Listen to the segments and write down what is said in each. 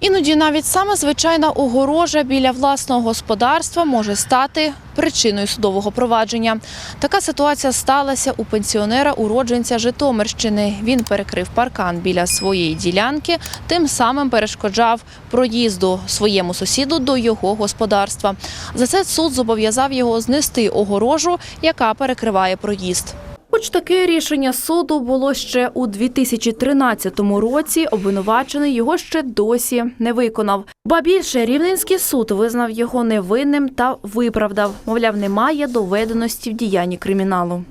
Іноді навіть саме звичайна огорожа біля власного господарства може стати причиною судового провадження. Така ситуація сталася у пенсіонера-уродженця Житомирщини. Він перекрив паркан біля своєї ділянки, тим самим перешкоджав проїзду своєму сусіду до його господарства. За це суд зобов'язав його знести огорожу, яка перекриває проїзд. Хоч таке рішення суду було ще у 2013 році, обвинувачений його ще досі не виконав. Ба більше Рівненський суд визнав його невинним та виправдав. Мовляв, немає доведеності в діянні криміналу.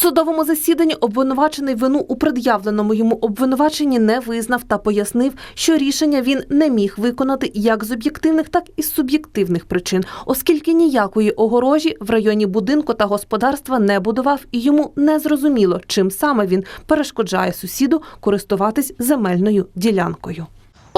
Судовому засіданні обвинувачений вину у пред'явленому йому обвинуваченні не визнав та пояснив, що рішення він не міг виконати як з об'єктивних, так і з суб'єктивних причин, оскільки ніякої огорожі в районі будинку та господарства не будував, і йому не зрозуміло, чим саме він перешкоджає сусіду користуватись земельною ділянкою.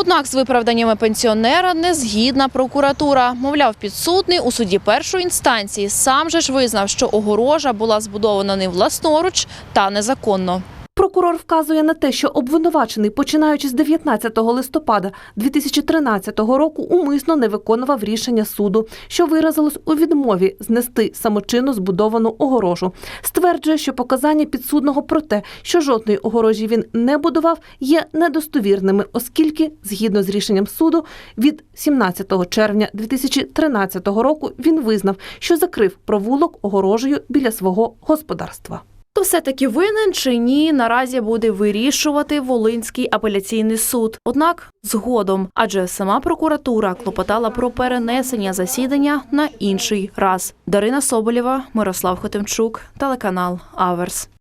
Однак з виправданнями пенсіонера не згідна прокуратура. Мовляв, підсудний у суді першої інстанції сам же ж визнав, що огорожа була збудована не власноруч та незаконно. Прокурор вказує на те, що обвинувачений, починаючи з 19 листопада 2013 року, умисно не виконував рішення суду, що виразилось у відмові знести самочинно збудовану огорожу. Стверджує, що показання підсудного про те, що жодної огорожі він не будував, є недостовірними, оскільки, згідно з рішенням суду, від 17 червня 2013 року він визнав, що закрив провулок огорожею біля свого господарства. То все-таки винен чи ні, наразі буде вирішувати Волинський апеляційний суд. Однак згодом, адже сама прокуратура клопотала про перенесення засідання на інший раз. Дарина Соболєва, Мирослав Хотимчук, телеканал Аверс.